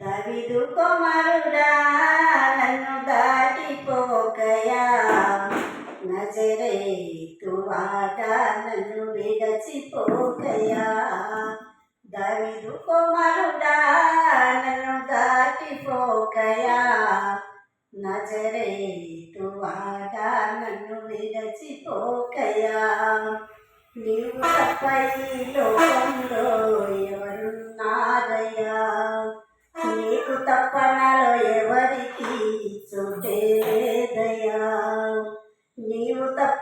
దవిదు కుమారుడా నన్ను దాటిపోకయా. నజరేతు వాట నన్ను విడచిపోకయా. దవిదు కుమారుడా నన్ను దాటిపోకయా. నజరేతు వాట నన్ను విడచిపోకయా. నీవు తప్పై లోకంలో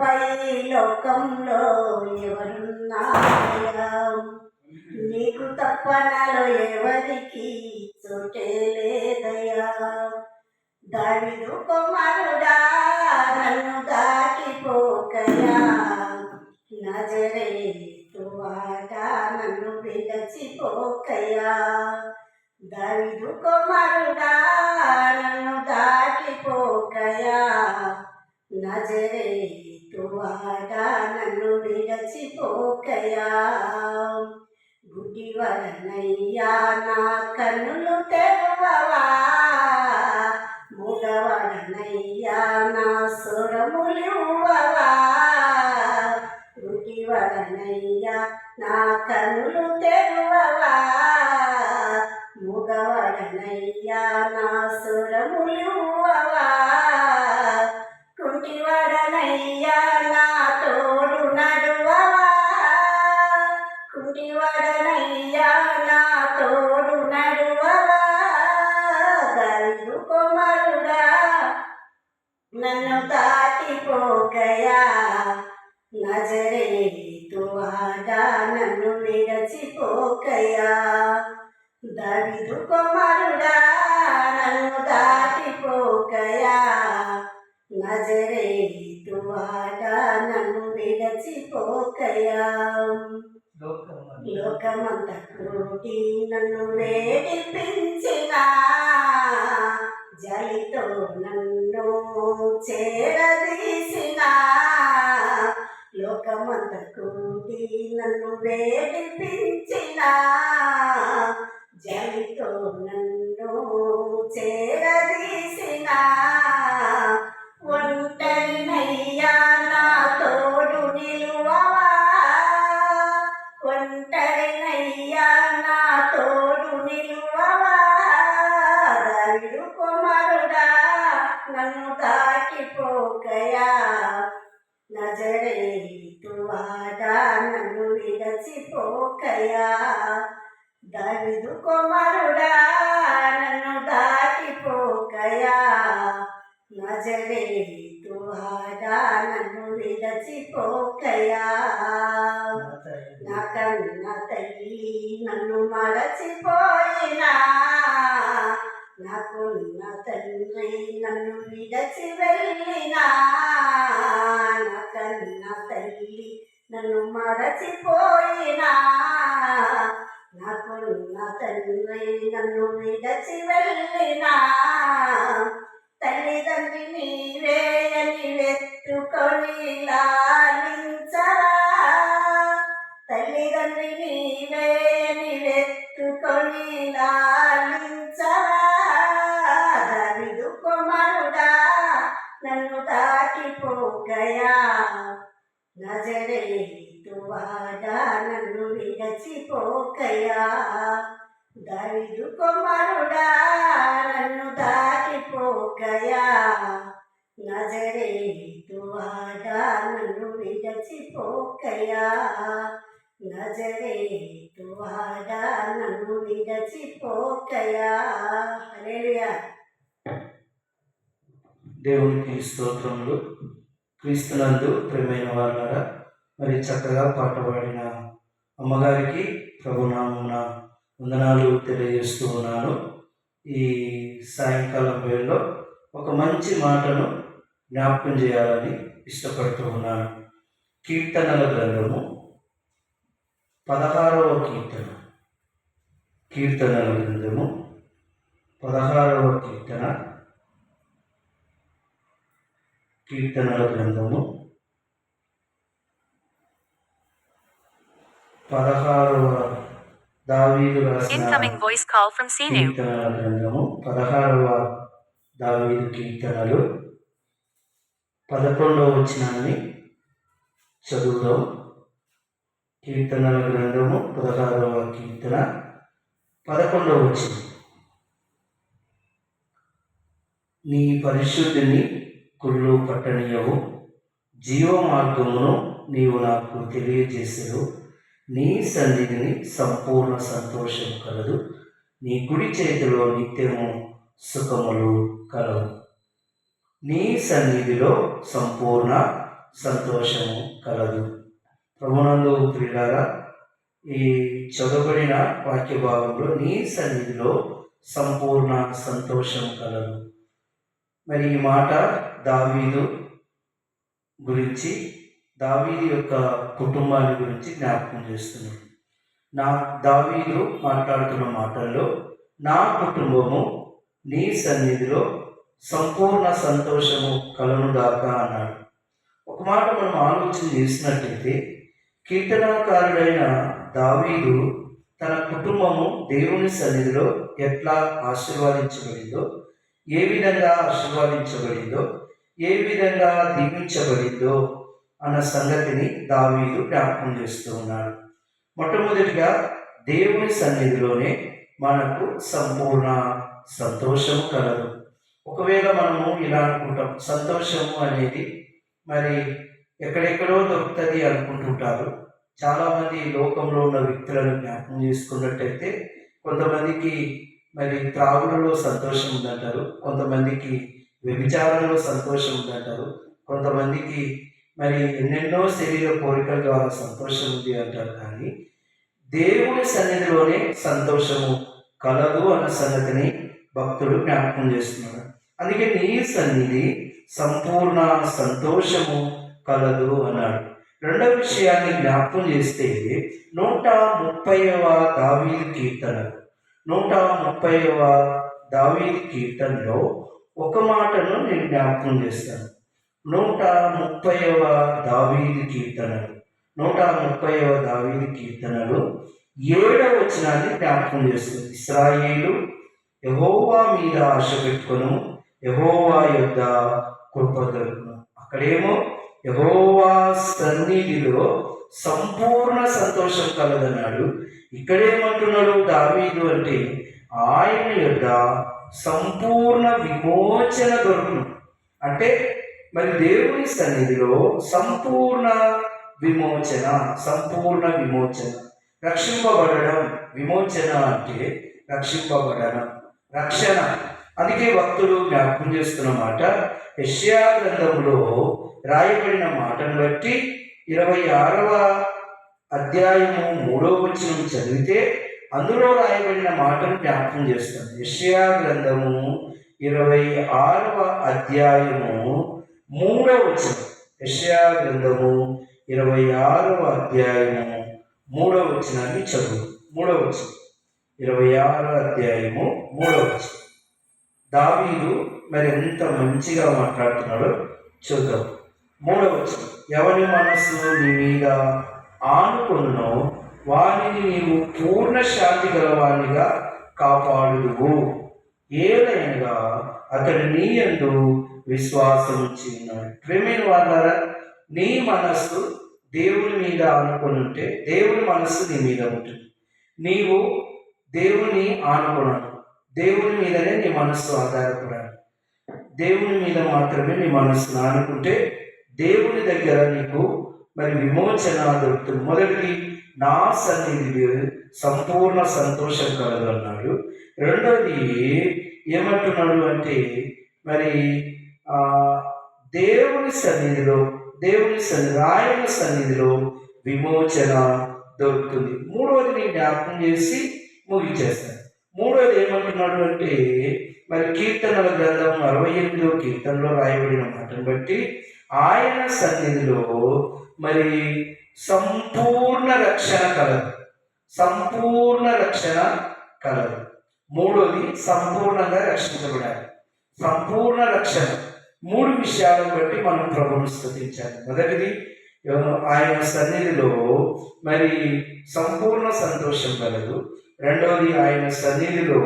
పై లోకంలో ఎవరున్నాయా? నీకు తప్ప నాలో ఎవరికి చోటే లేదయా దావిదు కుమారుడా నన్ను దాటిపోకయా? నజరేతు వాట నన్ను విడచిపోకయా? దావిదు కుమారుడా నన్ను దాటిపోకయా? నజరే వాట నన్ను విరచిపోకయా గుడివరనయ్యా నా కన్నులు తెరవవా? మూగవడనయ్యా నా సురములివ్వవా గుడివరనయ్యా నా కన్నులు తెరవవా? మూగవడనయ్యా నా సురములివ్వవా కుంటివడనయ్యా నన్ను కుమారుడా నన్ను దాటిపోకయా నజరేతువాడ నన్ను విడచిపోకయా? దవిదు కుమారుడా నన్ను దాటిపోకయా నజరేతువాడ నన్ను విడచిపోకయా? లోకమంత కూటి నన్ను వేడిపించిన జలితో నన్ను చేరదీసిన లోకమంత కూటి నన్ను వేడిపించిన దాటిపోకయా. నజరేతు వాడా నన్ను విడచిపోకయా దావిదు కుమారుడా నన్ను దాటిపోకయా. నజరేతు నా కన్న తల్లి నన్ను మరచిపోయినా. నాకున్న తండ్రి నన్ను విడచి వెళ్ళినా నా కన్న తల్లి నన్ను మరచిపోయినా నాకున్న తండ్రి నన్ను విడచి వెళ్ళినా నజరేతు నన్ను విడచిపోకయా దవిదు కుమారుడా నన్ను దాటిపోకయా నజరేతు వాడా నన్ను విడచిపోకయా నజరేతు వాడా నన్ను విడచిపోకయా హల్లెలూయా దేవునికి స్తోత్రములు. క్రీస్తునందు ప్రేమైన వాళ్ళరా మరి చక్కగా పాట పాడిన అమ్మగారికి ప్రభునామున వందనాలు తెలియజేస్తూ ఉన్నాను. ఈ సాయంకాలం వేళలో ఒక మంచి మాటను జ్ఞాపకం చేయాలని ఇష్టపడుతూ ఉన్నాను. కీర్తనల గ్రంథము పదహారవ కీర్తన. కీర్తనల గ్రంథము పదహారవ కీర్తన. కీర్తనల గ్రంథము. పదహారవ దావీదు. కీర్తనల గ్రంథము. పదహారవ దావీదు కీర్తనలు. పదకొండవ వచనాన్ని చదువుదాం. కీర్తనల గ్రంథము పదహారవ కీర్తన పదకొండవ వచనం. నీ పరిశుద్ధిని కుళ్ళు పట్టనీయవు జీవ మార్గమును నీవు నాకు తెలియజేసావు నీ సన్నిధిని సంపూర్ణ సంతోషం కలదు. నీ కుడి చేతిలో నిత్యము సుఖములు కలవు. నీ సన్నిధిలో సంపూర్ణ సంతోషము కలదు. ప్రభునందు ప్రియులారా ఈ చదవబడిన వాక్య భాగంలో నీ సన్నిధిలో సంపూర్ణ సంతోషం కలదు. మరి ఈ మాట దావీదు గురించి దావీదు యొక్క కుటుంబాన్ని గురించి జ్ఞాపకం చేస్తున్నాడు నా దావీదు మాట్లాడుతున్న మాటల్లో నా కుటుంబము నీ సన్నిధిలో సంపూర్ణ సంతోషము కలను దాకా అన్నాడు. ఒక మాట మనం ఆలోచన చేసినట్లయితే కీర్తనాకారుడైన దావీదు తన కుటుంబము దేవుని సన్నిధిలో ఎట్లా ఆశీర్వదించబడిందో ఏ విధంగా ఆశీర్వదించబడిందో ఏ విధంగా దీవించబడిందో అన్న సంగతిని దావీదు జ్ఞాపకం చేస్తూ ఉన్నాడు. మొట్టమొదటిగా దేవుని సన్నిధిలోనే మనకు సంపూర్ణ సంతోషం కలదు. ఒకవేళ మనము ఇలా అనుకుంటాం సంతోషము అనేది మరి ఎక్కడెక్కడో దొరుకుతుంది అనుకుంటుంటారు. చాలామంది లోకంలో ఉన్న వ్యక్తులను జ్ఞాపకం చేసుకున్నట్టయితే కొంతమందికి మరి త్రాగులలో సంతోషం ఉందంటారు. కొంతమందికి వ్యభిచారంలో సంతోషం ఉందంటారు. కొంతమందికి మరి ఎన్నెన్నో శరీర కోరికల ద్వారా సంతోషం ఉంది అంటారు కానీ దేవుని సన్నిధిలోనే సంతోషము కలదు అన్న సంగతిని భక్తుడు జ్ఞాపకం చేస్తున్నాడు అందుకే నీ సన్నిధి సంపూర్ణ సంతోషము కలదు అన్నాడు. రెండవ విషయాన్ని జ్ఞాపకం చేస్తే నూట ముప్పైవ దావీ కీర్తన నూట ముప్పైవ దావీ కీర్తనలో ఒక మాటను నేను జ్ఞాపకం చేస్తాను. నూట ముప్పైవ దావీది కీర్తనలు నూట ముప్పైవ దావీది కీర్తనలు ఏడవ వచనాన్ని జ్ఞాపకం చేస్తుంది. ఇస్రాయేలు యహోవా మీద ఆశ పెట్టుకొను యహోవా యొక్క కృప దొరుకును. అక్కడేమో యహోవా సన్నిధిలో సంపూర్ణ సంతోషం కలదన్నాడు. ఇక్కడేమంటున్నాడు దావీదు అంటే ఆయన యొక్క సంపూర్ణ విమోచన దొరుకును. అంటే మరి దేవుని సన్నిధిలో సంపూర్ణ విమోచన సంపూర్ణ విమోచన. రక్షింపబడడం విమోచన అంటే రక్షింపబడడం రక్షణ. అందుకే భక్తులు జ్ఞాపకం చేస్తున్న మాట యష్యా గ్రంథంలో రాయబడిన మాటను బట్టి ఇరవై ఆరవ అధ్యాయము మూడో వచనం చదివితే అందులో రాయబడిన మాటను జ్ఞాపకం చేస్తుంది. యష్యా గ్రంథము ఇరవై ఆరవ అధ్యాయము మూడవ వచనం. యష్యా గ్రంథము ఇరవై ఆరవ అధ్యాయము మూడవ వచనాన్ని చదువు. మూడవ వచనం. ఇరవై ఆరవ అధ్యాయము మూడవ వచనం. దావీదు మరి ఎంత మంచిగా మాట్లాడుతున్నాడో చూద్దాం. మూడవ వచనం. ఎవరి మనస్సు నీ మీద ఆనుకున్నో వానిని నీవు పూర్ణ శాంతి గలవానిగా కాపాడుదువు. ఏదైనగా అతడు నీ ఎందు విశ్వాసం ఉంచి ఉన్నాడు ప్రేమైన వాళ్ళారా నీ మనస్సు దేవుని మీద అనుకుని ఉంటే దేవుని మనస్సు నీ మీద ఉంటుంది. నీవు దేవుని ఆనుకున్నాను దేవుని మీదనే నీ మనస్సు ఆధారపడాలి. దేవుని మీద మాత్రమే నీ మనస్సును ఆనుకుంటే దేవుని దగ్గర నీకు మరి విమోచన దొరుకుతుంది. మొదటిది నా సన్నిధి సంపూర్ణ సంతోషం కలదు అన్నాడు రెండోది ఏమంటున్నాడు అంటే మరి దేవుని సన్నిధిలో దేవుని సన్ని ఆయన సన్నిధిలో విమోచన దొరుకుతుంది. మూడవది నేను జ్ఞాపకం చేసి ముగించేస్తాను. మూడవది ఏమంటున్నాడు అంటే మరి కీర్తనల గ్రంథం అరవై ఎనిమిదో కీర్తనలో రాయబడిన మాటను బట్టి ఆయన సన్నిధిలో మరి సంపూర్ణ రక్షణ కలదు. సంపూర్ణ రక్షణ కలదు. మూడోది సంపూర్ణంగా రక్షించబడాలి. సంపూర్ణ రక్షణ. మూడు విషయాలను బట్టి మనం ప్రభుని స్థుతించాలి. మొదటిది ఆయన సన్నిధిలో మరి సంపూర్ణ సంతోషం కలదు. రెండవది ఆయన సన్నిధిలో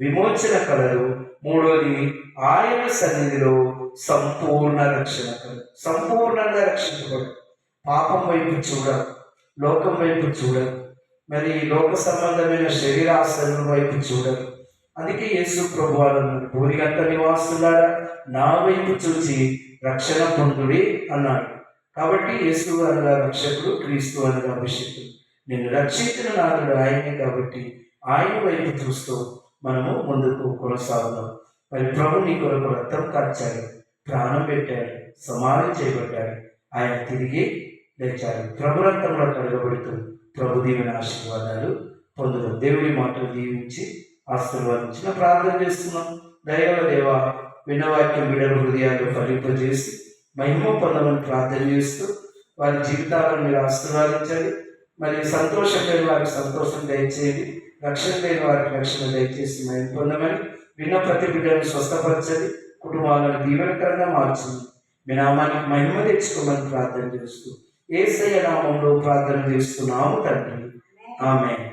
విమోచన కలదు. మూడవది ఆయన సన్నిధిలో సంపూర్ణ రక్షణ కలదు. సంపూర్ణంగా రక్షించబడదు పాపం వైపు చూడరు లోకం వైపు చూడరు మరి లోక సంబంధమైన శరీరాశల వైపు చూడరు అందుకే యేసు ప్రభు వారు భూరిగంత నివాసులారా నా వైపు చూసి రక్షణ పొందుడి అన్నాడు. కాబట్టి యేసు అనగా రక్షకుడు క్రీస్తు అనగా అభిషేకుడు. నేను రక్షించిన నాదుడు ఆయనే కాబట్టి ఆయన వైపు చూస్తూ మనము ముందుకు కొనసాగుదాం. మరి ప్రభు నీ కొరకు రక్తం కార్చాడు ప్రాణం పెట్టాడు సమాధి చేయబడ్డాడు. ఆయన తిరిగి లేచారు. ప్రభు రక్తంలో కడగబడుతూ ప్రభు దీవెన ఆశీర్వాదాలు పొందుదాం దేవుడి మాటలు దీవించి ఆశీర్వాదించిన ప్రార్థన చేస్తున్నాం. దైవ దేవ వినవాక్యం విడల హృదయాలు ఫలింపజేసి మహిమ పొందమని ప్రార్థన చేస్తూ వారి జీవితాలను మీరు ఆశీర్వాదించండి. మరియు సంతోషం లేని వారికి సంతోషం దయచేయండి. రక్షణ లేని వారికి రక్షణ దయచేసి మహిమ పొందమని విన్న ప్రతి బిడ్డను స్వస్థపరచండి. కుటుంబాలను దీవెనకరంగా మార్చింది మీ నామానికి మహిమ తెచ్చుకోమని ప్రార్థన చేస్తూ ఏసయ్య నామంలో ప్రార్థన చేస్తున్నాము తండ్రి. ఆమె